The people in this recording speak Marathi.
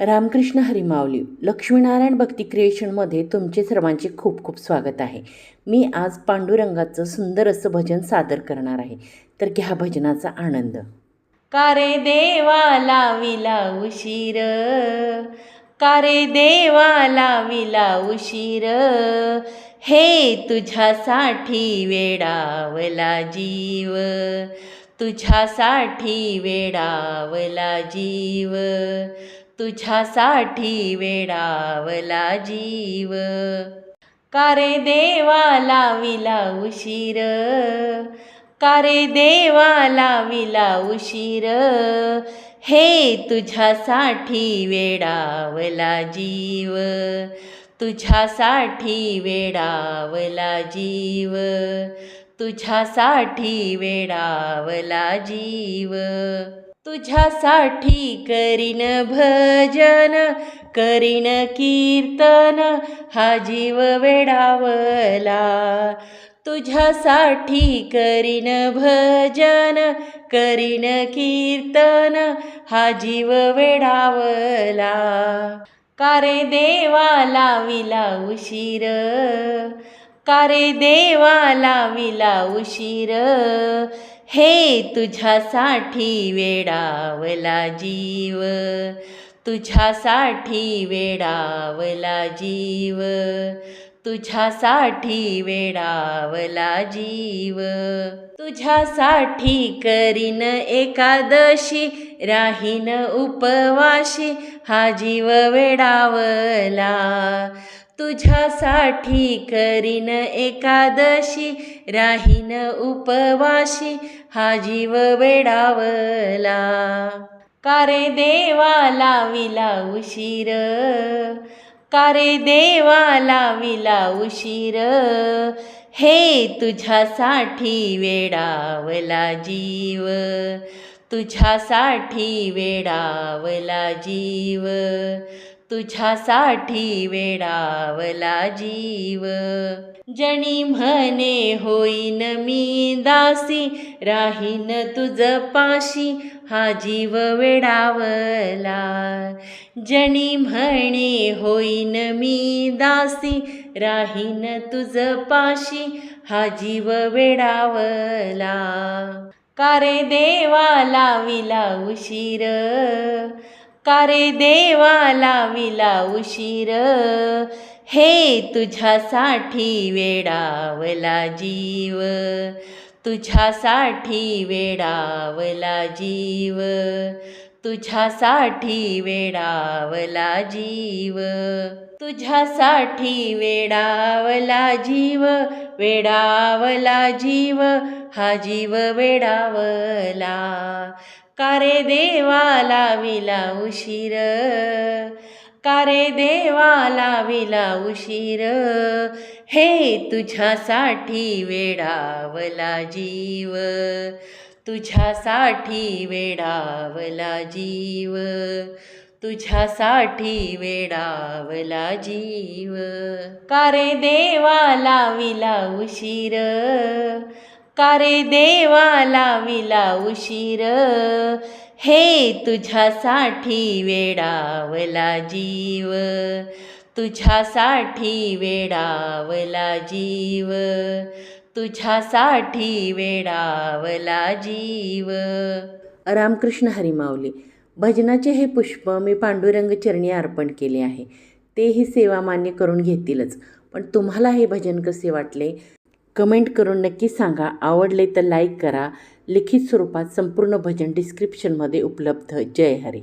रामकृष्ण हरिमावली लक्ष्मीनारायण भक्ती क्रिएशनमध्ये तुमचे सर्वांचे खूप खूप स्वागत आहे. मी आज पांडुरंगाचं सुंदर असं भजन सादर करणार आहे. तर घ्या भजनाचा आनंद. कारे देवा लाविला उशीर कारे देवा लाविला उशीर हे तुझ्यासाठी वेडावला जीव. तुझ्यासाठी वेडावला जीव. तुझ्यासाठी वेडावला जीव. कारे देवा लाविला उशीर? कारे देवा लाविला उशीर? हे तुझ्यासाठी वेडावला जीव. तुझ्यासाठी वेडावला जीव. तुझ्यासाठी वेडावला जीव. तुझ्यासाठी करीन भजन करीन कीर्तन हा जीव वेडावला. तुझ्यासाठी करीन भजन करीन कीर्तन हा जीव वेडावला. कारे देवा लाविला उशीर कारे देवा लाविला उशीर हे तुझ्यासाठी वेडावला जीव. तुझ्यासाठी वेडावला जीव. तुझ्यासाठी वेडावला जीव. तुझ्यासाठी करीन एकादशी राहीन उपवाशी हा जीव वेडावला. तुझ्यासाठी करीन एकादशी राहीन उपवाशी हा जीव वेडावला. कारे देवा लाविला उशीर कारे देवा लाविला उशीर हे तुझ्यासाठी वेडावला जीव. तुझ्यासाठी वेडावला जीव. तुझ्यासाठी वेडावला जीव. जणी म्हणे होईन मी दासी राहीन तुझ पाशी हा जीव वेडावला. जणी म्हणे होईन मी दासी राहीन तुझ पाशी हा जीव वेडावला. कारे देवा लाविला उशीर कारे देवा लाविला उशीर हे तुझ्यासाठी वेडावला जीव. तुझ्यासाठी वेडावला जीव. तुझ्यासाठी वेडावला जीव. तुझ्यासाठी वेडावला जीव. वेडावला जीव. हा जीव वेडावला. कारे देवा लाविला उशीर. कारे देवा लाविला उशीर. हे तुझ्यासाठी वेडावला जीव. तुझ्यासाठी वेडावला जीव. तुझ्यासाठी वेडावला जीव. कारे देवा लाविला उशीर. का रे देवा लाविला उशीर हे तुझ्यासाठी वेडावला जीव. तुझ्यासाठी वेडावला जीव. तुझ्यासाठी वेडावला जीव. रामकृष्ण हरिमावली भजनाचे हे पुष्प मी पांडुरंग चरणी अर्पण केले आहे. तेही सेवा मान्य करून घेतीलच. पण तुम्हाला हे भजन कसे वाटले? कमेंट करून नक्की सांगा. आवडले तर लाईक करा. लिखित स्वरूपात संपूर्ण भजन डिस्क्रिप्शनमध्ये उपलब्ध. जय हरी.